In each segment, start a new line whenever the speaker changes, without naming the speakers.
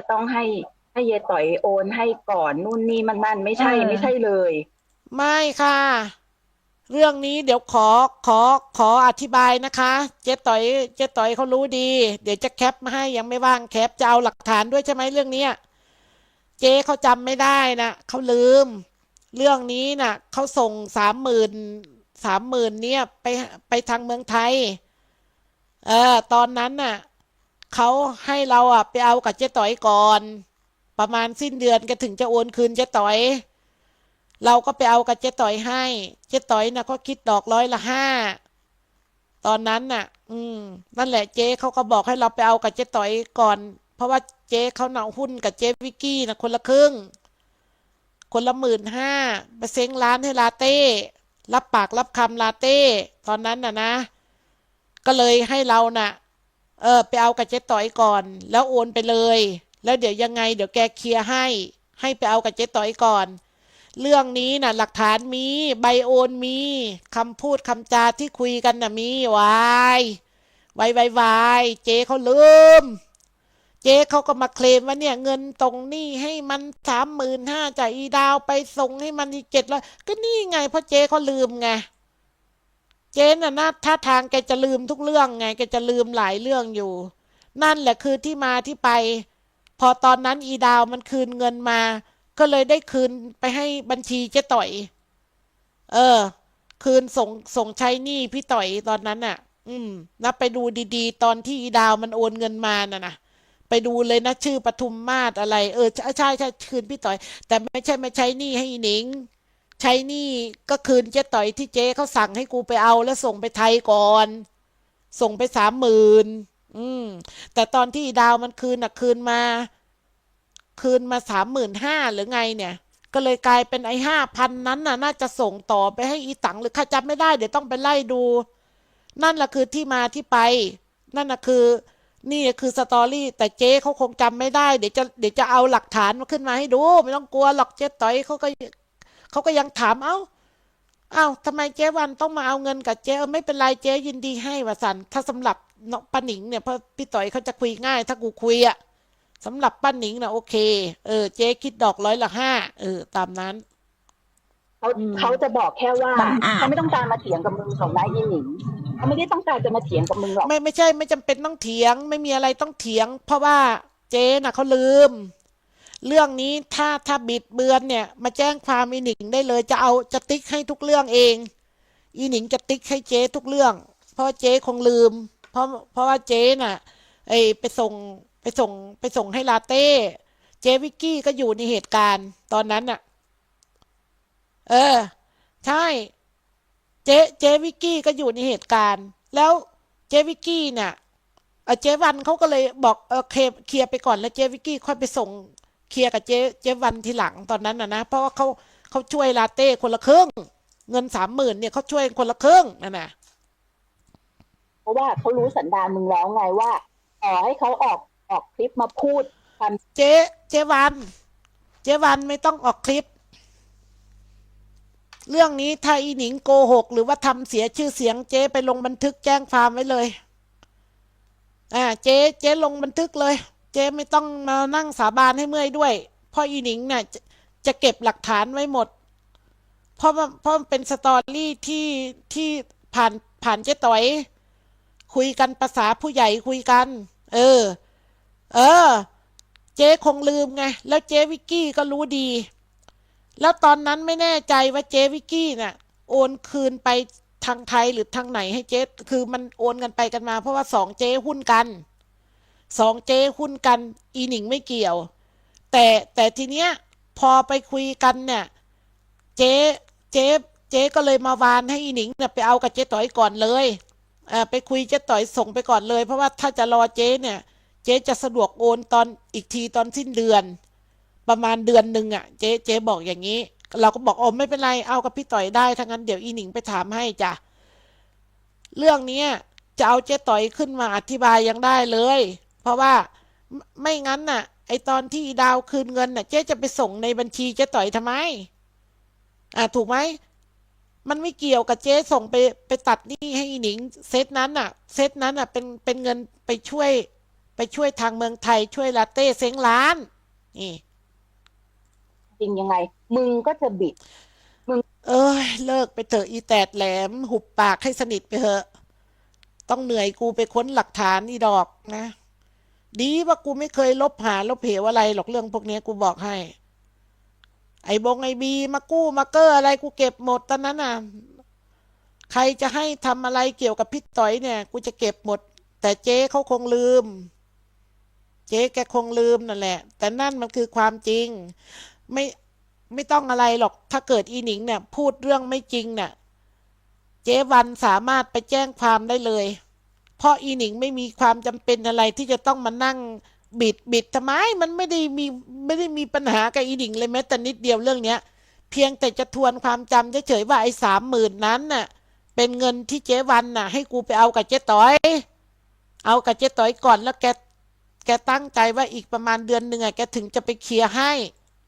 จะต้องให้ให้เยต่อยโอนให้ก่อนนู่นนี่มันนั่นไม่ใช่
เออ
ไม่ใช่เลย
ไม่ค่ะ เรื่องนี้เดี๋ยวขอขอขออธิบายนะคะ เจ๊ต่อย เจ๊ต่อยเขารู้ดี เดี๋ยวจะแคปมาให้ยังไม่ว่างแคปจะเอาหลักฐานด้วยใช่ไหมเรื่องเนี้ยเจ๊เขาจำไม่ได้นะเขาลืม เรื่องนี้น่ะเขาส่งสามหมื่นสามหมื่นเนี่ยไปไปทางเมืองไทย เออตอนนั้นน่ะ เขาให้เราอะไปเอากับเจ๊ต่อยก่อน ประมาณสิ้นเดือนก็ถึงจะโอนคืนเจ๊ต่อย เราก็ไปเอากับเจ๊ต่อยให้ เจ๊ต่อยน่ะก็คิดดอกร้อยละห้าตอนนั้นน่ะ อืม นั่นแหละเจ๊เขาก็บอกให้เราไปเอากับเจ๊ต่อยก่อน เพราะว่าเจ๊เขาเนาหุ้นกับเจ๊วิกกี้นะคนละครึ่ง คนละหมื่นห้าไปเซ้งร้านให้ลาเต้ รับปากรับคำลาเต้ ตอนนั้นน่ะนะ ก็เลยให้เราน่ะ เออไปเอากับเจ๊ต่อยก่อน แล้วโอนไปเลย แล้วเดี๋ยวยังไง เดี๋ยวแกเคลียร์ให้ ให้ไปเอากับเจ๊ต่อยก่อน เรื่องนี้น่ะ หลักฐานมีใบโอนมีคำพูดคำจาที่คุยกันน่ะมีวายวายวายวายเจ๊เขาลืม เจ๊เขาก็มาเคลมว่าเนี่ย เงินตรงนี้ให้มันสามหมื่นห้าจ่ากอีดาวไปส่งให้มันอีเจ็ดร้อยก็นี่ไงเพราะเจ๊เขาลืมไง เจ๊น่ะนะท่าทางแกจะลืมทุกเรื่องไงแกจะลืมหลายเรื่องอยู่ นั่นแหละคือที่มาที่ไป พอตอนนั้นอีดาวมันคืนเงินมา ก็เลยได้คืนไปให้บัญชีเจ๊ต่อย เออ คืนส่งส่งใช้หนี้พี่ต่อยตอนนั้นน่ะ อืมนะไปดูดีๆ ตอนที่อีดาวมันโอนเงินมาน่ะนะไปดูเลยนะชื่อปทุมมาศอะไร เออใช่ใช่คืนพี่ต่อย แต่ไม่ใช่ไม่ใช้หนี้ให้อีหนิง ใช้หนี้ก็คืนเจ๊ต่อยที่เจ๊เขาสั่งให้กูไปเอาแล้วส่งไปไทยก่อน ส่งไปสามหมื่นอืม แต่ตอนที่ดาวมันคืนน่ะคืนมา คืนมาสามหมื่นห้าหรือไงเนี่ย ก็เลยกลายเป็นไอ้ห้าพันนั้นน่ะ น่าจะส่งต่อไปให้อีตังหรือข้าจำไม่ได้เดี๋ยวต้องไปไล่ดู นั่นแหละคือที่มาที่ไป นั่นน่ะคือ นี่คือสตอรี่ แต่เจ๊เขาคงจำไม่ได้ เดี๋ยวจะเดี๋ยวจะเอาหลักฐานมาขึ้นมาให้ดู ไม่ต้องกลัวหรอกเจ๊ต่อยเขาก็ เขาก็ยังถามเอ้าเอ้าทำไมเจ๊วันต้องมาเอาเงินกับเจ๊เออไม่เป็นไรเจ๊ยินดีให้วะสันถ้าสำหรับน้องป้าหนิงเนี่ยเพราะพี่ต่อยเขาจะคุยง่าย ถ้ากูคุยอะสำหรับป้าหนิงนะโอเค เออ เจ๊คิดดอกร้อยละห้าเออ ตามนั้น
เขา
อืม
เขาจะบอกแค่ว่า
บังอาจ
เขาไม่ต้องการมาเถียงกับมึงหรอกนะอีหนิงเขาไม่ได้ต้องการจะมาเถียงกับมึงหรอก
ไม่ไม่ใช่ ไม่จำเป็นต้องเถียง ไม่มีอะไรต้องเถียง เพราะว่าเจ๊น่ะเขาลืม เรื่องนี้ถ้าถ้าบิดเบือนเนี่ย มาแจ้งความอีหนิงได้เลย จะเอาจะติ๊กให้ทุกเรื่องเอง อีหนิงจะติ๊กให้เจ๊ทุกเรื่อง เพราะเจ๊คงลืม เพราะเพราะว่าเจ๊น่ะไอไปส่งไปส่งไปส่งให้ลาเต้ เจ๊วิกกี้ก็อยู่ในเหตุการณ์ ตอนนั้นน่ะ เออ ใช่ เจ๊เจ๊วิกกี้ก็อยู่ในเหตุการณ์ แล้วเจ๊วิกกี้เนี่ยเจ๊วันเขาก็เลยบอกเออเคลียร์เคลียร์ไปก่อนแล้วเจ๊วิกกี้ค่อยไปส่ง เคลียร์กับเจ๊เจ๊วันทีหลังตอนนั้นนะนะเพราะว่าเขาเขาช่วยลาเต้คนละครึ่ง เงินสามหมื่นเนี่ยเขาช่วยคนละครึ่งนั่นนะ
เพราะว่าเขารู้สันดานมึงแล้วไงว่าต่อให้เขาออกออกคลิปมาพูดความ
เจ๊เจ๊วัน เจ๊วันไม่ต้องออกคลิป เรื่องนี้ถ้าอีหนิงโกหก หรือว่าทำเสียชื่อเสียงเจ๊ไปลงบันทึกแจ้งความไว้เลย อ่า เจ๊เจ๊ลงบันทึกเลย เจ๊ไม่ต้องมานั่งสาบานให้เมื่อยด้วยพราะอีหนิงน่ะจะจะเก็บหลักฐานไว้หมด เพราะว่าเพราะมันเป็นสตอรี่ที่ที่ผ่านผ่านเจ๊ต๋อย คุยกันภาษาผู้ใหญ่คุยกัน เออ เออ เจ๊คงลืมไง แล้วเจ๊วิกกี้ก็รู้ดี แล้วตอนนั้นไม่แน่ใจว่าเจ๊วิกกี้น่ะ โอนคืนไปทางไทยหรือทางไหนให้เจ๊ คือมันโอนกันไปกันมา เพราะว่าสองเจ๊หุ้นกัน สองเจ๊หุ้นกัน อีหนิงไม่เกี่ยว แต่แต่ทีเนี้ยพอไปคุยกันเนี่ย เจ๊เจ๊เจ๊ก็เลยมาวานให้อีหนิงเนี่ยไปเอากับเจ๊ต่อยก่อนเลยอ่าไปคุยเจ๊ต่อยส่งไปก่อนเลย เพราะว่าถ้าจะรอเจ๊เนี่ย เจ๊จะสะดวกโอนตอนอีกทีตอนสิ้นเดือน ประมาณเดือนหนึ่งอะ เจ๊เจ๊บอกอย่างนี้ เราก็บอกโอ้ไม่เป็นไรเอากับพี่ต่อยได้ทั้างั้นเดี๋ยวอีหนิงไปถามให้จ้ะเรื่องเนี้ยจะเอาเจ๊ต่อยขึ้นมาอธิบายยังได้เลย เพราะว่าไม่ไม่งั้นน่ะ ไอตอนที่ดาวคืนเงินน่ะ เจ๊จะไปส่งในบัญชีเจ๊ต่อยทำไม อ่าถูกไหมมันไม่เกี่ยวกับเจ๊ส่งไปไปตัดหนี้ให้อีหนิง เซตนั้นน่ะ เซตนั้นน่ะ เป็นเป็นเงินไปช่วย ไปไปช่วยทางเมืองไทยช่วยลาเต้เซ้งล้าน นี่
จริงยังไง มึงก็จะบิด
เอ้ยเลิกไปเถอะอีแตดแหลม หุบปากให้สนิทไปเถอะ ต้องเหนื่อยกูไปค้นหลักฐานอีดอกนะ ดีว่ากูไม่เคยลบหาลบเหวอะไรหรอกเรื่องพวกนี้กูบอกให้ ไอ้บงไอ้บีมากู้มาเกอร์อะไรกูเก็บหมดตอนนั้นน่ะ ใครจะให้ทำอะไรเกี่ยวกับพี่ต่อยเนี่ย กูจะเก็บหมด แต่เจ๊เขาคงลืม เจ๊แกคงลืมนั่นแหละ แต่นั่นมันคือความจริง ไม่ไม่ต้องอะไรหรอก ถ้าเกิดอีหนิงเนี่ย พูดเรื่องไม่จริงเนี่ย เจ๊วันสามารถไปแจ้งความได้เลย เพราะอีหนิงไม่มีความจำเป็นอะไรที่จะต้องมานั่งบิดบิดทำไมมันไม่ได้มีไม่ได้มีปัญหากับอีหนิงเลยแม้แต่นิดเดียวเรื่องเนี้ย เพียงแต่จะทวนความจำเฉยๆว่าไอ้สามหมื่นนั้นน่ะ เป็นเงินที่เจ๊วันน่ะ ให้กูไปเอากับเจ๊ต้อย เอากับเจ๊ต้อยก่อนแล้วแกแกตั้งใจว่าอีกประมาณเดือนหนึ่งอะแกถึงจะไปเคลียร์ให้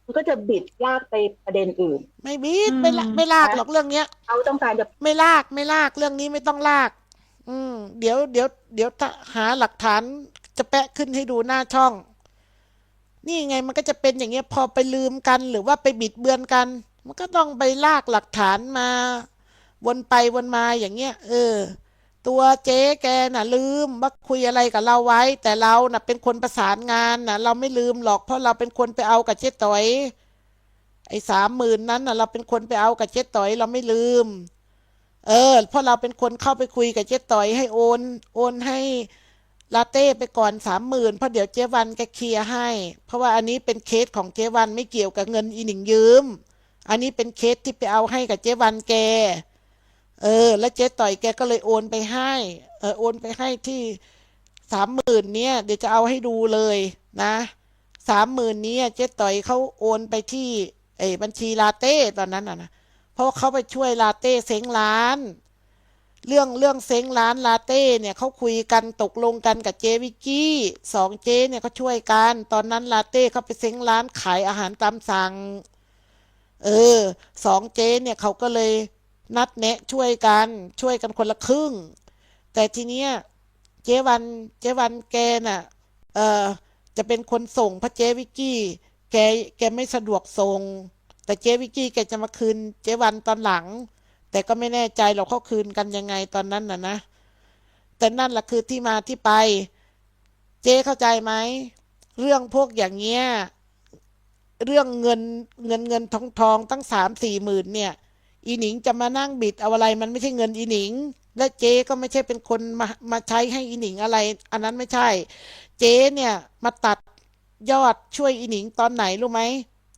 มันก็จะบิดลากไปประเด็นอื่น
ไม่บิดไม่ละไม่ลากหรอกเรื่องเนี้ย
เขาต้องการจะ
ไม่ลากไม่ลากเรื่องนี้ไม่ต้องลาก อืมเดี๋ยวเดี๋ยวเดี๋ยวหาหลักฐานจะแปะขึ้นให้ดูหน้าช่อง นี่ไงมันก็จะเป็นอย่างเงี้ยพอไปลืมกัน หรือว่าไปบิดเบือนกัน มันก็ต้องไปลากหลักฐานมา วนไปวนมาอย่างเงี้ย เออ ตัวเจ๊แกน่ะ ลืมว่าคุยอะไรกับเราไว้ แต่เราน่ะ เป็นคนประสานงานน่ะ เราไม่ลืมหรอกเพราะเราเป็นคนไปเอากับเจ๊ต๋อยไอ้สามหมื่นนั้นน่ะ เราเป็นคนไปเอากับเจ๊ต๋อยเราไม่ลืม เออ เพราะเราเป็นคนเข้าไปคุยกับเจ๊ต่อยให้โอน โอนให้ลาเต้ไปก่อนสามหมื่นเพราะเดี๋ยวเจ๊วันแกเคลียร์ให้ เพราะว่าอันนี้เป็นเคสของเจ๊วันไม่เกี่ยวกับเงินอีหนิงยืม อันนี้เป็นเคสที่ไปเอาให้กับเจ๊วันแก เออ แล้วเจ๊ต่อยแกก็เลยโอนไปให้ เออโอนไปให้ที่สามหมื่นเนี่ย เดี๋ยวจะเอาให้ดูเลยนะสามหมื่นนี้เจ๊ต่อยเขาโอนไปที่ไอ้บัญชีลาเต้ตอนนั้นอะนะ เพราะเขาไปช่วยลาเต้เซ้งร้าน เรื่องเรื่องเซ้งร้านลาเต้เนี่ยเขาคุยกันตกลงกันกับเจวิกกี้สองเจเนี่ยเขาช่วยกัน ตอนนั้นลาเต้เขาไปเซ้งร้านขายอาหารตามสั่ง เออสองเจเนี่ยเขาก็เลยนัดแนะช่วยกันช่วยกันคนละครึ่ง แต่ทีเนี้ยเจวันเจวันแกน่ะเออจะเป็นคนส่งพระเจวิกกี้แกแกไม่สะดวกส่ง แต่เจ๊วิกกี้แกจะมาคืนเจ๊วันตอนหลัง แต่ก็ไม่แน่ใจหรอกเขาคืนกันยังไงตอนนั้นน่ะนะ แต่นั่นแหละคือที่มาที่ไป เจ๊เข้าใจไหม เรื่องพวกอย่างเงี้ย เรื่องเงินเงินเงินทองทองตั้งสามสี่หมื่นเนี่ย อีหนิงจะมานั่งบิดเอาอะไร มันไม่ใช่เงินอีหนิง และเจ๊ก็ไม่ใช่เป็นคนมามาใช้ให้อีหนิงอะไร อันนั้นไม่ใช่ เจ๊เนี่ยมาตัดยอดช่วยอีหนิงตอนไหนรู้ไหม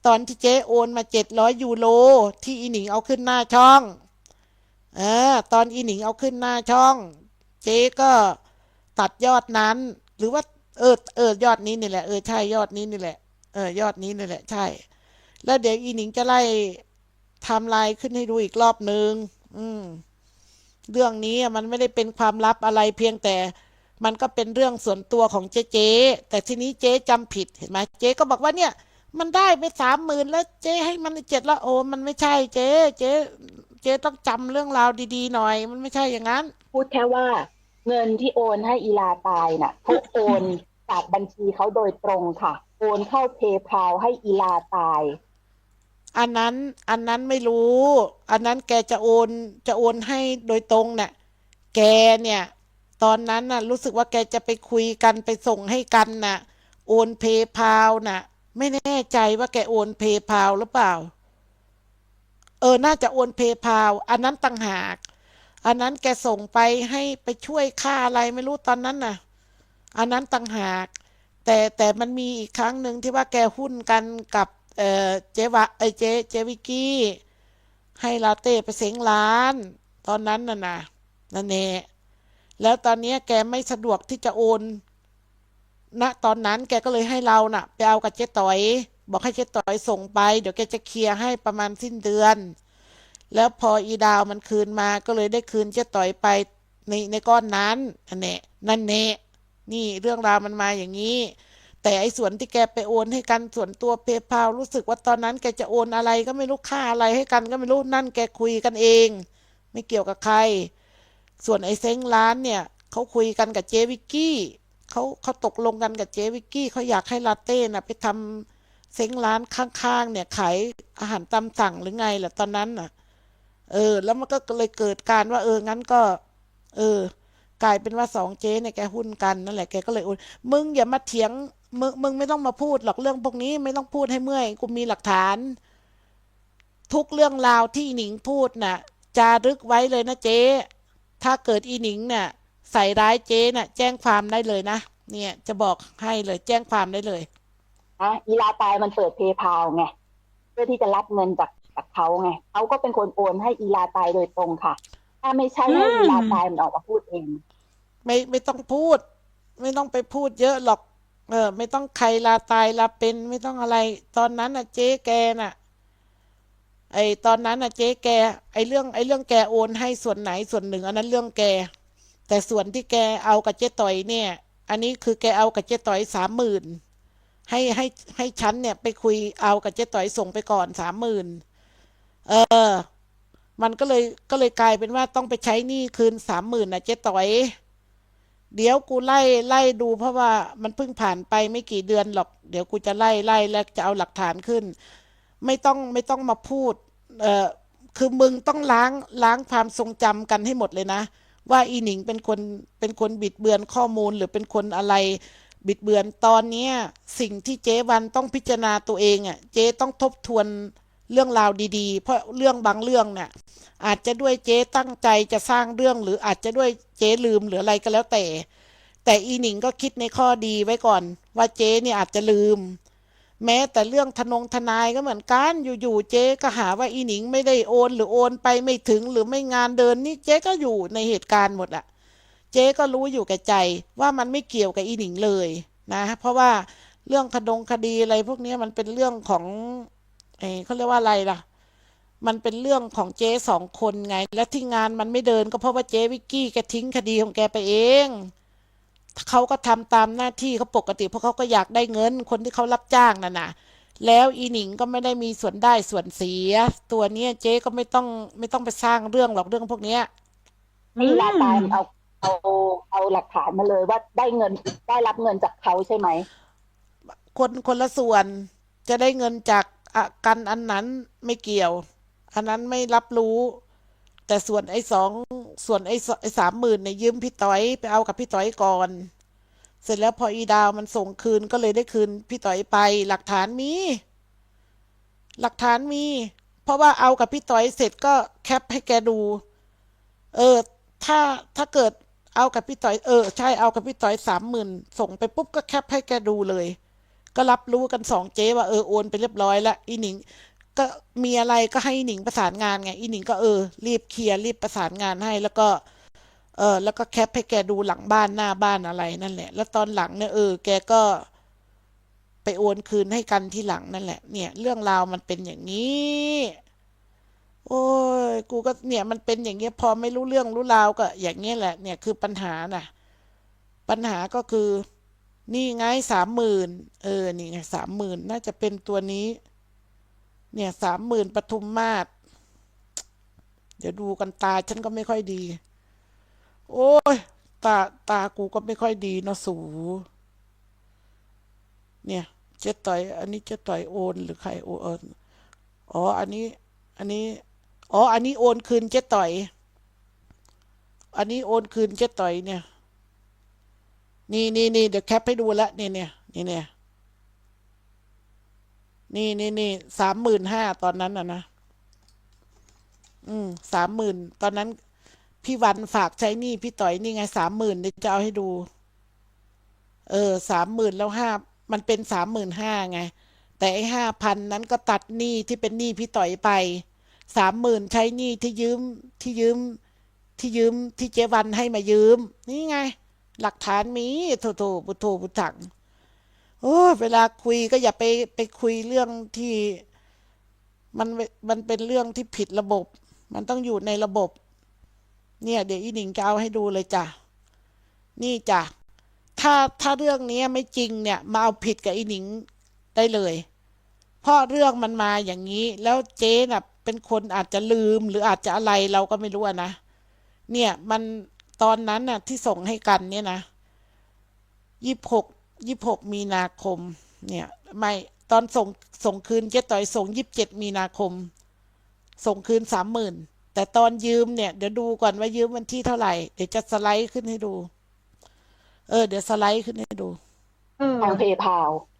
ตอนที่เจ๊โอนมาเจ็ดร้อยยูโรที่อีหนิงเอาขึ้นหน้าช่องเออตอนอีหนิงเอาขึ้นหน้าช่อง เจ๊ก็ตัดยอดนั้น หรือว่าเออเออยอดนี้นี่แหละเออใช่ยอดนี้นี่แหละเออยอดนี้นี่แหละใช่ แล้วเดี๋ยวอีหนิงจะไล่ทม์ไลน์ขึ้นให้ดูอีกรอบหนึ่งอืมเรื่องนี้มันไม่ได้เป็นความลับอะไรเพียงแต่มันก็เป็นเรื่องส่วนตัวของเจ๊เจ๊แต่ทีนี้เจ๊จำผิดเห็นไหมเจ๊ก็บอกว่าเนี่ย มันได้ไปสามหมื่นแล้วเจ๊ให้มันเจ็ดละโอมันไม่ใช่เจ๊เจ๊เจ๊ต้องจำเรื่องราวดีๆหน่อย มันไม่ใช่อย่างนั้น
พูดแค่ว่าเงินที่โอนให้อีลาตายน่ะเขาโอนจากบัญชีเขาโดยตรงค่ะ โอนเข้าเพย์พาให้อีลาตาย
อันนั้นอันนั้นไม่รู้ อันนั้นแกจะโอนจะโอนให้โดยตรงเนี่ยแกเนี่ย ตอนนั้นน่ะ รู้สึกว่าแกจะไปคุยกันไปส่งให้กันน่ะ โอนเพย์พาน่ะ ไม่แน่ใจว่าแกโอนเพย์พาหรือเปล่า เออ น่าจะโอนเพย์พาอันนั้นต่างหาก อันนั้นแกส่งไปให้ไปช่วยค่าอะไรไม่รู้ตอนนั้นน่ะ อันนั้นต่างหาก แต่แต่มันมีอีกครั้งหนึ่งที่ว่าแกหุ้นกันกับเออเจวะไอเจเจวิกี้ ให้ลาเต้ไปเซ้งร้าน ตอนนั้นน่ะนะนั่นเองแล้วตอนนี้แกไม่สะดวกที่จะโอน ณตอนนั้นแกก็เลยให้เราน่ะไปเอากับเจ๊ต๋อย บอกให้เจ๊ต๋อยส่งไป เดี๋ยวแกจะเคลียร์ให้ประมาณสิ้นเดือน แล้วพออีดาวมันคืนมาก็เลยได้คืนเจ๊ต๋อยไปในในก้อนนั้นอันเนนั่นเน่นี่เรื่องราวมันมาอย่างนี้ แต่ไอ้ส่วนที่แกไปโอนให้กันส่วนตัวเพย์พารู้สึกว่าตอนนั้นแกจะโอนอะไรก็ไม่รู้ค่าอะไรให้กันก็ไม่รู้นั่นแกคุยกันเอง ไม่เกี่ยวกับใคร ส่วนไอ้เซ้งร้านเนี่ยเขาคุยกันกับเจวิกกี้ เขาเขาตกลงกันกับเจวิกกี้เขาอยากให้ลาเต้น่ะ ไปทำเซ้งร้านข้างๆ เนี่ยขายอาหารตามสั่งหรือไงล่ะตอนนั้นน่ะ เออ แล้วมันก็เลยเกิดการว่า เอองั้นก็ เออ กลายเป็นว่าสองเจ๊เนี่ยแกหุ้นกันนั่นแหละแกก็เลยโอนมึงอย่ามาเถียงมึงมึงไม่ต้องมาพูดหรอกเรื่องพวกนี้ไม่ต้องพูดให้เมื่อยกูมีหลักฐาน ทุกเรื่องราวที่หนิงพูดน่ะจารึกไว้เลยนะเจ๊ ถ้าเกิดอีหนิงน่ะ ใส่ร้ายเจ๊น่ะ แจ้งความได้เลยนะ เนี่ย จะบอกให้เลยแจ้งความได้เลย
นะอีลาตายมันเปิดเพย์พาไงเพื่อที่จะรับเงินจากจากเขาไงเขาก็เป็นคนโอนให้อีลาตายโดยตรงค่ะ ถ้าไม่ใช่ให้
อืม
อีลาตายมันออกมาพูดเอง
ไม่ไม่ต้องพูด ไม่ต้องไปพูดเยอะหรอก เออ ไม่ต้องใครลาตายลาเป็นไม่ต้องอะไร ตอนนั้นน่ะ เจ๊แกน่ะไอตอนนั้นน่ะเจ๊แก ไอเรื่องไอเรื่องแกโอนให้ส่วนไหนส่วนหนึ่งอันนั้นเรื่องแก แต่ส่วนที่แกเอากับเจ๊ต่อยเนี่ย อันนี้คือแกเอากับเจ๊ต่อยสามหมื่นให้ให้ให้ฉันเนี่ยไปคุยเอากับเจ๊ต่อยส่งไปก่อนสามหมื่นเออ มันก็เลยก็เลยกลายเป็นว่าต้องไปใช้หนี้คืนสามหมื่นนะเจ๊ต่อย เดี๋ยวกูไล่ไล่ดูเพราะว่ามันเพิ่งผ่านไปไม่กี่เดือนหรอก เดี๋ยวกูจะไล่ไล่แล้วจะเอาหลักฐานขึ้น ไม่ต้องไม่ต้องมาพูด เออคือมึงต้องล้างล้างความทรงจำกันให้หมดเลยนะ ว่าอีหนิงเป็นคนเป็นคนบิดเบือนข้อมูลหรือเป็นคนอะไรบิดเบือนตอนเนี้สิ่งที่เจ๊วันต้องพิจารณาตัวเองอะเจ๊ต้องทบทวนเรื่องราวดีๆ เพราะเรื่องบางเรื่องเนี่ยอาจจะด้วยเจ๊ตั้งใจจะสร้างเรื่องหรืออาจจะด้วยเจ๊ลืมหรืออะไรก็แล้วแต่ แต่อีหนิงก็คิดในข้อดีไว้ก่อน ว่าเจ๊เนี่ยอาจจะลืม แม้แต่เรื่องทนงทนายก็เหมือนกัน อยู่ๆเจ๊ก็หาว่าอีหนิงไม่ได้โอน หรือโอนไปไม่ถึงหรือไม่งานเดินนี่เจ๊ก็อยู่ในเหตุการณ์หมดอะเจ๊ก็รู้อยู่แก่ใจว่ามันไม่เกี่ยวกับอีหนิงเลยนะ เพราะว่าเรื่องคดงคดีอะไรพวกนี้มันเป็นเรื่องของเออเขาเรียกว่าอะไรล่ะ มันเป็นเรื่องของเจ๊สองคนไง และที่งานมันไม่เดินก็เพราะว่าเจ๊วิกกี้แกทิ้งคดีของแกไปเอง เขาก็ทำตามหน้าที่เขาปกติเพราะเขาก็อยากได้เงินคนที่เขารับจ้างนั่นน่ะ แล้วอีหนิงก็ไม่ได้มีส่วนได้ส่วนเสีย ตัวเนี้ยเจ๊ก็ไม่ต้องไม่ต้องไปสร้างเรื่องหรอกเรื่องพวกเนี้ย
ให้อีลาตายมันเอาเอาเอาหลักฐานมาเลยว่าได้เงินได้รับเงินจากเขาใช่ไหม
คนคนละส่วนจะได้เงินจากอะกันอันนั้นไม่เกี่ยว อันนั้นไม่รับรู้ แต่ส่วนไอ้สองส่วนไอ้สไอ้สามหมื่นเนี่ยยืมพี่ต้อยไปเอากับพี่ต้อยก่อน เสร็จแล้วพออีดาวมันส่งคืนก็เลยได้คืนพี่ต้อยไป หลักฐานมี หลักฐานมี เพราะว่าเอากับพี่ต้อยเสร็จก็แคปให้แกดู เออ ถ้าถ้าเกิดเอากับพี่ต้อยเออใช่เอากับพี่ต้อยสามหมื่นส่งไปปุ๊บก็แคปให้แกดูเลย ก็รับรู้กันสองเจ๊ว่าเออโอนไปเรียบร้อยแล้วอีหนิง ก็มีอะไรก็ให้หนิงประสานงานไง อีหนิงก็เออ รีบเคลียร์รีบประสานงานให้ แล้วก็ เออแล้วก็แคปให้แกดูหลังบ้านหน้าบ้านอะไรนั่นแหละ แล้วตอนหลังเนี่ยเออ แกก็ไปโอนคืนให้กันที่หลังนั่นแหละ เนี่ย เรื่องราวมันเป็นอย่างนี้ โอ้ย กูก็เนี่ยมันเป็นอย่างเงี้ยพอไม่รู้เรื่องรู้ราวก็ อย่างเงี้ยแหละ เนี่ยคือปัญหาน่ะ ปัญหาก็คือ นี่ไงสามหมื่นเออ นี่ไงสามหมื่นน่าจะเป็นตัวนี้ เนี่ยสามหมื่นปทุมมาศเดี๋ยวดูกันตาฉันก็ไม่ค่อยดี โอ้ย ตาตากูก็ไม่ค่อยดีเนาะสู เนี่ยเจ๊ต่อย อันนี้เจ๊ต่อยโอนหรือใครโอนอ๋อ อันนี้ อันนี้ อ๋อ อันนี้โอนคืนเจ๊ต่อย อันนี้โอนคืนเจ๊ต่อยเนี่ย นี่นี่นี่เดี๋ยวแคปให้ดูละนี่เนี่ยนี่เนี่ย นี่นี่นี่สามหมื่นห้าตอนนั้นอะนะ อืมสามหมื่นตอนนั้น พี่วันฝากใช้หนี้พี่ต่อยนี่ไงสามหมื่นเดี๋ยวจะเอาให้ดู เออสามหมื่นแล้วห้ามันเป็นสามหมื่นห้าไง แต่ไอ้ห้าพันนั้นก็ตัดหนี้ที่เป็นหนี้พี่ต่อยไปสามหมื่นใช้หนี้ที่ยืมที่ยืม ที่ยืมที่เจวันให้มายืม นี่ไง หลักฐานมีโถโถปุโถปุถัง โอ้เวลาคุยก็อย่าไปไปคุยเรื่องที่มันมันเป็นเรื่องที่ผิดระบบ มันต้องอยู่ในระบบ เนี่ย เดี๋ยวอีหนิงจะเอาให้ดูเลยจ้ะ นี่จ้ะ ถ้าถ้าเรื่องนี้ไม่จริงเนี่ย มาเอาผิดกับอีหนิงได้เลยเพราะเรื่องมันมาอย่างนี้ แล้วเจ๊น่ะ เป็นคนอาจจะลืมหรืออาจจะอะไรเราก็ไม่รู้นะ เนี่ยมันตอนนั้นน่ะ ที่ส่งให้กันเนี่ยนะยี่สิบหก ยี่หกมีนาคม เนี่ยไม่ตอนส่งส่งคืนเจ๊ต่อยส่งยี่สิบเจ็ดมีนาคม ส่งคืนสามหมื่นแต่ตอนยืมเนี่ย เดี๋ยวดูก่อนว่ายืมวันที่เท่าไหร่ เดี๋ยวจะสไลด์ขึ้นให้ดู เออ เดี๋ยวสไลด์ขึ้นให้ดู
อืม
ทางเพย์พา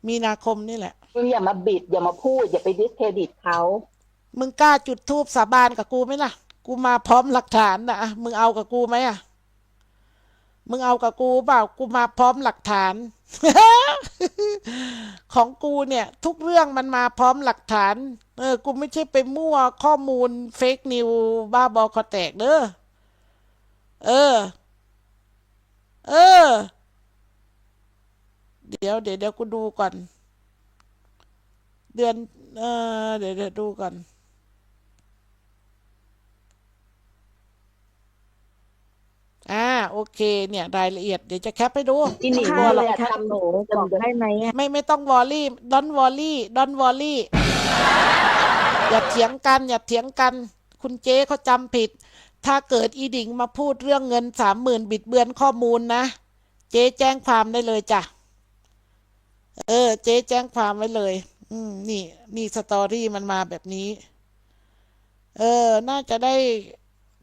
มีนาคมนี่แหละ
คุณอย่ามาบิด อย่ามาพูด อย่าไปดิสเครดิตเขา
มึงกล้าจุดทูบสาบานกับกูไหมล่ะ กูมาพร้อมหลักฐานนะอะมึงเอากับกูไหมอะ มึงเอากับกูเปล่ากูมาพร้อมหลักฐาน ของกูเนี่ย ทุกเรื่องมันมาพร้อมหลักฐาน เออ กูไม่ใช่ไปมั่วข้อมูลเฟกนิวบ้าบอคอแตกเด้อเออ เออ เดี๋ยวเดี๋ยวเดี๋ยวกูดูก่อน เดือน เออเดี๋ยวเดี๋ยวดูก่อน อ่าโอเคเนี่ยรายละเอียดเดี๋ยวจะแคปให้ดู
ที่หนี
ค่า
ว่า
เล
เรา
ยอะ
ทำ
ทำหนู
เดิ
บอก
ม
ได้ไหมอะ
ไม่ไม่ต้องวอรี่ดอนวอรี่ดอนวอรี่อย่าเถียงกัน อย่าเถียงกัน คุณเจ๊เขาจำผิด ถ้าเกิดอีดิ่งมาพูดเรื่องเงินสามหมื่นบิดเบือนข้อมูลนะ เจ๊แจ้งความได้เลยจ้ะเออ เจ๊แจ้งความไว้เลย อืม นี่ นี่สตอรี่มันมาแบบนี้ เออ น่าจะได้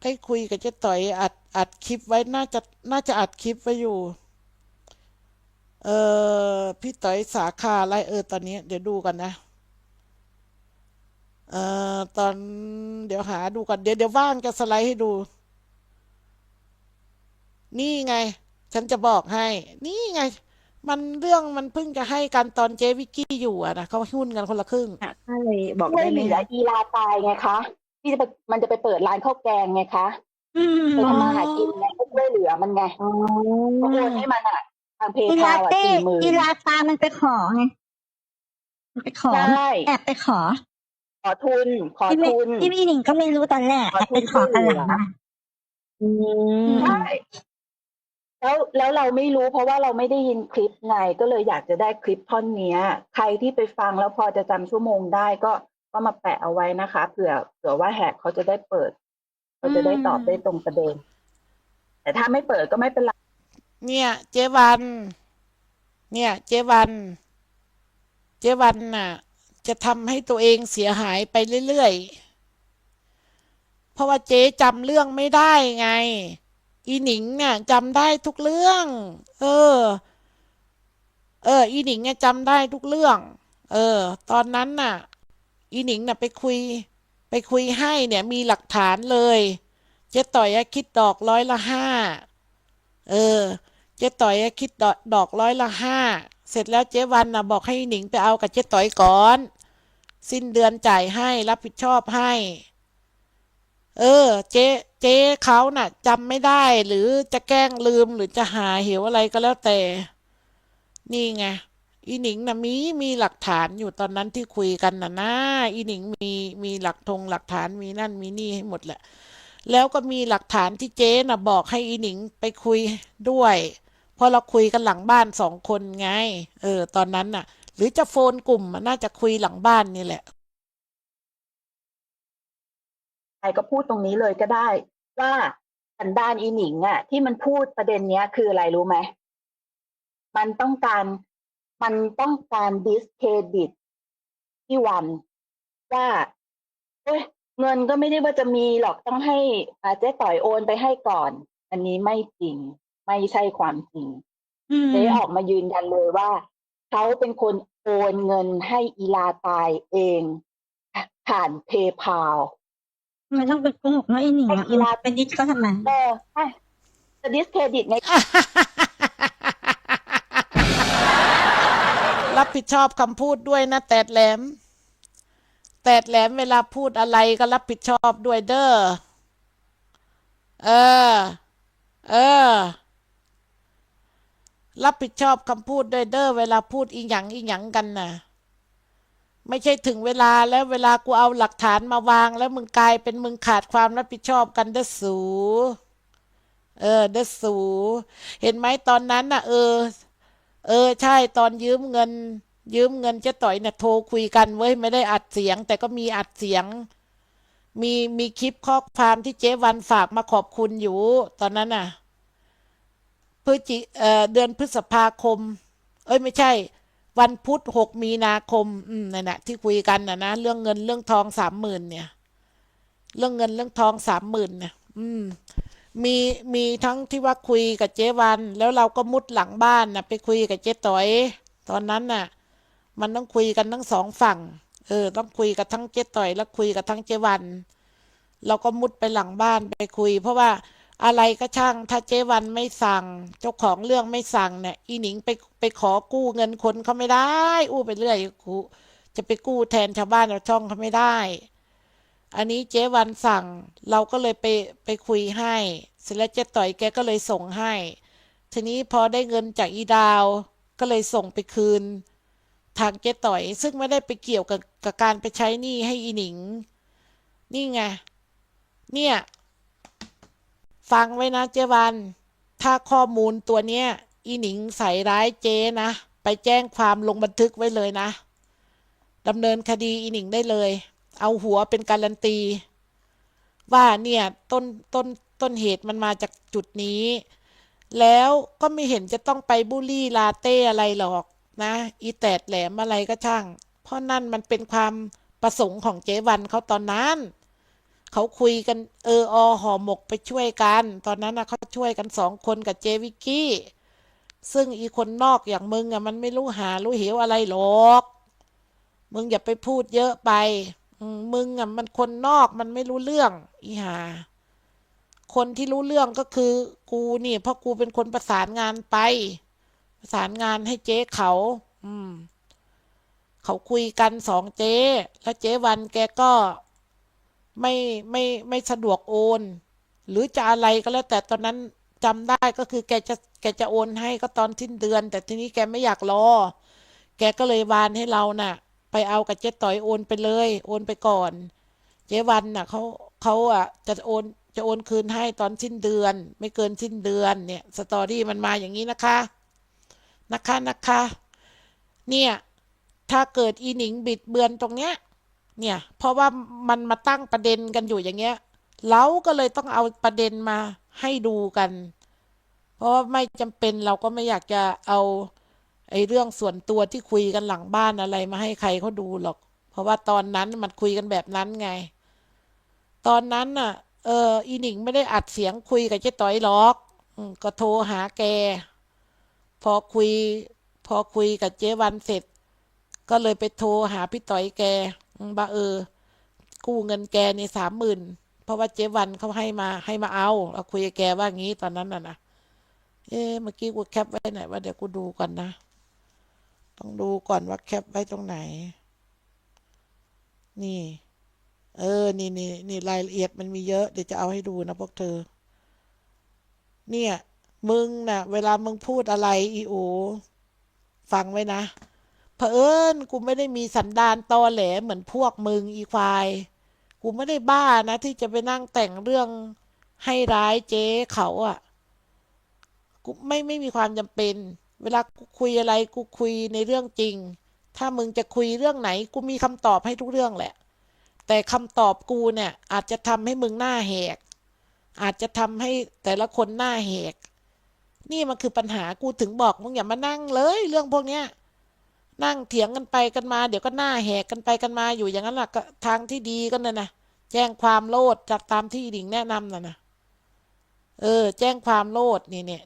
ได้คุยกับเจ๊ต่อยอัด อัดคลิปไว้น่าจะน่าจะอัดคลิปไว้อยู่ เออพี่ต่อยสาขาอะไรเออตอนนี้ เดี๋ยวดูกันนะ เออตอนเดี๋ยวหาดูก่อนเดี๋ยวเดี๋ยวว่างจะสไลด์ให้ดู นี่ไง ฉันจะบอกให้ นี่ไง มันเรื่องมันเพิ่งจะให้กันตอนเจวิกกี้อยู่อะนะเขาหุ้นกันคนละครึ่ง
อะค่าเลยบอก
ช่วย
ได้ไห
เห
ม
ลือ
คะ
อีลาตายไงคะที่จะไปมันจะไปเปิดร้านข้าวแกงไงคะ
อืม
ไปทำมาหากินไงก็ช่วยเหลือมันไง
อ๋อ
ก็โอนให้มันอะ ทางเพย์
อี
พา
ลา
อะ
เต้
สี่หมื่น
อีลาตามันไปขอไงมันไปขอ
ใช่
แอบไปขอ
ขอทุน ขอ
ที่ไม่
ทุน
ที่พี่หนิงก็ไม่รู้ตอนแรก
ขอ
แอบ
ทุ
ไป
น
ขอกันหลัง
ช่วยเหลือ
บ้าน อืม
ใช่แล้วแล้วเราไม่รู้เพราะว่าเราไม่ได้ยินคลิปไงก็เลยอยากจะได้คลิปท่อนเนี้ย ใครที่ไปฟังแล้วพอจะจำชั่วโมงได้ก็ก็มาแปะเอาไว้นะคะเผื่อเผื่อว่าแหกเขาจะได้เปิด เขาจะได้ตอบได้ตรงประเด็น แต่ถ้าไม่เปิดก็ไม่เป็นไร
เนี่ย เจวัน เนี่ย เจวัน เจวันน่ะ จะทำให้ตัวเองเสียหายไปเรื่อยๆ เพราะว่าเจ๊จำเรื่องไม่ได้ไง อีหนิงเนี่ยจำได้ทุกเรื่อง เออ เออ อีหนิงเนี่ยจำได้ทุกเรื่อง เออ ตอนนั้นน่ะ อีหนิงน่ะไปคุย ไปคุยให้เนี่ยมีหลักฐานเลย เจ๊ต่อยอคิดดอกร้อยละห้าเออ เจ๊ต่อยอคิดดอกดอกร้อยละห้าเสร็จแล้วเจ๊วันนะบอกให้หนิงไปเอากับเจ๊ต่อยก่อน สิ้นเดือนจ่ายให้รับผิดชอบให้ เออ เจ๊เจ๊เขาน่ะจำไม่ได้หรือจะแกล้งลืมหรือจะหาเหวอะไรก็แล้วแต่ นี่ไง อีหนิงน่ะมีมีหลักฐานอยู่ตอนนั้นที่คุยกันน่ะนะอีหนิงมีมีหลักทงหลักฐานมีนั่นมีนี่ให้หมดแหละ แล้วก็มีหลักฐานที่เจ๊น่ะบอกให้อีหนิงไปคุยด้วยเพราะเราคุยกันหลังบ้านสองคนไง เออ ตอนนั้นน่ะ หรือจะโฟนกลุ่มมันน่าจะคุยหลังบ้านนี่แหละ
ใครก็พูดตรงนี้เลยก็ได้ ว่าสันดานอีหนิงอะ ที่มันพูดประเด็นเนี้ยคืออะไรรู้ไหมมันต้องการ มันต้องการดิสเครดิตที่วันว่าเอ้ยเงินก็ไม่ได้ว่าจะมีหรอกต้องให้อ่าเจ๊ต่อยโอนไปให้ก่อน อันนี้ไม่จริง ไม่ใช่ความจริง
อืม
เจ๊ออกมายืนยันเลยว่าเขาเป็นคนโอนเงินให้อีลาตายเอง ผ่านเพย์พา
มันต้องเป็นโกหกเนาะไอ้หนิงอะ
ไอ้อีลา
มันเป็นดิสเขาทำไม
เออใช่จะดิสเครดิตไง
รับผิดชอบคำพูดด้วยนะ แตดแหลม แตดแหลมเวลาพูดอะไรก็รับผิดชอบด้วยเด้อ เออ เออ รับผิดชอบคำพูดด้วยเด้อ เวลาพูดอีหยังอีหยังกันน่ะไม่ใช่ถึงเวลาแล้วเวลากูเอาหลักฐานมาวาง แล้วมึงกลายเป็นมึงขาดความรับผิดชอบกันเด้อสู เออเด้อสู เห็นไหมตอนนั้นน่ะ เออ เออใช่ตอนยืมเงิน ยืมเงินเจ๊ต่อยเนี่ยโทรคุยกันเว้ยไม่ได้อัดเสียง แต่ก็มีอัดเสียง มีมีคลิปข้อความที่เจ๊วันฝากมาขอบคุณอยู่ ตอนนั้นน่ะพฤศจิเอ่อเดือนพฤษภาคม เอ้ยไม่ใช่ วันพุธหกมีนาคม อืมนั่นแหละที่คุยกันนะนะเรื่องเงินเรื่องทองสามหมื่นเนี่ย เรื่องเงินเรื่องทองสามหมื่นเนี่ย อืม มีมีทั้งที่ว่าคุยกับเจ๊วัน แล้วเราก็มุดหลังบ้านนะไปคุยกับเจ๊ต๋อย ตอนนั้นน่ะ มันต้องคุยกันทั้งสองฝั่ง เออ ต้องคุยกับทั้งเจ๊ต่อย แล้วคุยกับทั้งเจ๊วัน เราก็มุดไปหลังบ้านไปคุย เพราะว่าอะไรก็ช่างถ้าเจ๊วันไม่สั่ง เจ้าของเรื่องไม่สั่งเนี่ยอีหนิงไปไปขอกู้เงินคนเขาไม่ได้ อู้ไปเรื่อยกูจะไปกู้แทนชาวบ้านชาวช่องเขาไม่ได้ อันนี้เจ๊วันสั่ง เราก็เลยไปไปคุยให้ เสร็จแล้วเจ๊ต่อยแกก็เลยส่งให้ ทีนี้พอได้เงินจากอีดาว ก็เลยส่งไปคืน ทางเจ๊ต่อย ซึ่งไม่ได้ไปเกี่ยวกับกับการไปใช้หนี้ให้อีหนิง นี่ไง เนี่ย ฟังไว้นะเจ๊วัน ถ้าข้อมูลตัวเนี้ย อีหนิงใส่ร้ายเจ๊นะ ไปแจ้งความลงบันทึกไว้เลยนะดำเนินคดีอีหนิงได้เลย เอาหัวเป็นการันตี ว่าเนี่ยต้นต้นต้นเหตุมันมาจากจุดนี้ แล้วก็ไม่เห็นจะต้องไปบูลลี่ลาเต้อะไรหรอกนะ อีแตดแหลมอะไรก็ช่าง เพราะนั่นมันเป็นความประสงค์ของเจวันเขาตอนนั้น เขาคุยกันเอออห่อหมกไปช่วยกัน ตอนนั้นนะเขาช่วยกันสองคนกับเจวิกกี้ซึ่งอีคนนอกอย่างมึงอะมันไม่รู้หารู้เหวอะไรหรอก มึงอย่าไปพูดเยอะไป มึงอะมันคนนอกมันไม่รู้เรื่องอีหาคนที่รู้เรื่องก็คือ กูนี่เพราะกูเป็นคนประสานงานไป ประสานงานให้เจ๊เขา อืม เขาคุยกันสองเจ๊ แล้วเจ๊วันแกก็ไม่ไม่ไม่สะดวกโอน หรือจะอะไรก็แล้วแต่ตอนนั้นจำได้ก็คือแกจะแกจะโอนให้ก็ตอนสิ้นเดือน แต่ทีนี้แกไม่อยากรอ แกก็เลยวานให้เราน่ะ ไปเอากับเจ๊ต่อยโอนไปเลย โอนไปก่อน เจ๊วันน่ะเขาเขาอะจะโอนจะโอนคืนให้ตอนสิ้นเดือน ไม่เกินสิ้นเดือนเนี่ยสตอรี่มันมาอย่างนี้นะคะ นะคะนะคะ เนี่ยถ้าเกิดอีหนิงบิดเบือนตรงเนี้ย เนี่ย เพราะว่ามันมาตั้งประเด็นกันอยู่อย่างเงี้ยเราก็เลยต้องเอาประเด็นมาให้ดูกัน เพราะว่าไม่จำเป็นเราก็ไม่อยากจะเอา ไอ้เรื่องส่วนตัวที่คุยกันหลังบ้านอะไรมาให้ใครเขาดูหรอก เพราะว่าตอนนั้นมันคุยกันแบบนั้นไง ตอนนั้นน่ะ เออ อีหนิงไม่ได้อัดเสียงคุยกับเจ๊ต้อยหรอกก็โทรหาแก พอคุย พอคุยกับเจ๊วันเสร็จ ก็เลยไปโทรหาพี่ต้อยแกอืมว่าเออ กู้เงินแกในสามหมื่นเพราะว่าเจ๊วันเขาให้มาให้มาเอาเราคุยกับแกว่างี้ตอนนั้นน่ะนะเอ๊ะเมื่อกี้กูแคปไว้ไหนว่าเดี๋ยวกูดูก่อนนะ ต้องดูก่อนว่าแคปไว้ตรงไหน นี่ เออ นี่นี่นี่รายละเอียดมันมีเยอะ เดี๋ยวจะเอาให้ดูนะพวกเธอ เนี่ย มึงน่ะ เวลามึงพูดอะไร อีโอฟังไว้นะเผอิญกูไม่ได้มีสันดานตอแหลเหมือนพวกมึงอีควาย กูไม่ได้บ้านะ ที่จะไปนั่งแต่งเรื่องให้ร้ายเจ๊เขาอะ่ะ กูไม่ไม่มีความจำเป็น เวลากูคุยอะไรกูคุยในเรื่องจริง ถ้ามึงจะคุยเรื่องไหน กูมีคำตอบให้ทุกเรื่องแหละ แต่คำตอบกูเนี่ยอาจจะทำให้มึงหน้าแหก อาจจะทำให้แต่ละคนหน้าแหก นี่มันคือปัญหากูถึงบอกมึงอย่ามานั่งเลย เรื่องพวกเนี้ยนั่งเถียงกันไปกันมา เดี๋ยวก็หน้าแหกกันไปกันมาอยู่อย่างนั้นแหละทางที่ดีก็เนั่นนะแจ้งความโลดจากตามที่ดิ่งแนะนำน่ะนะเออ แจ้งความโลดนี่เนี่ย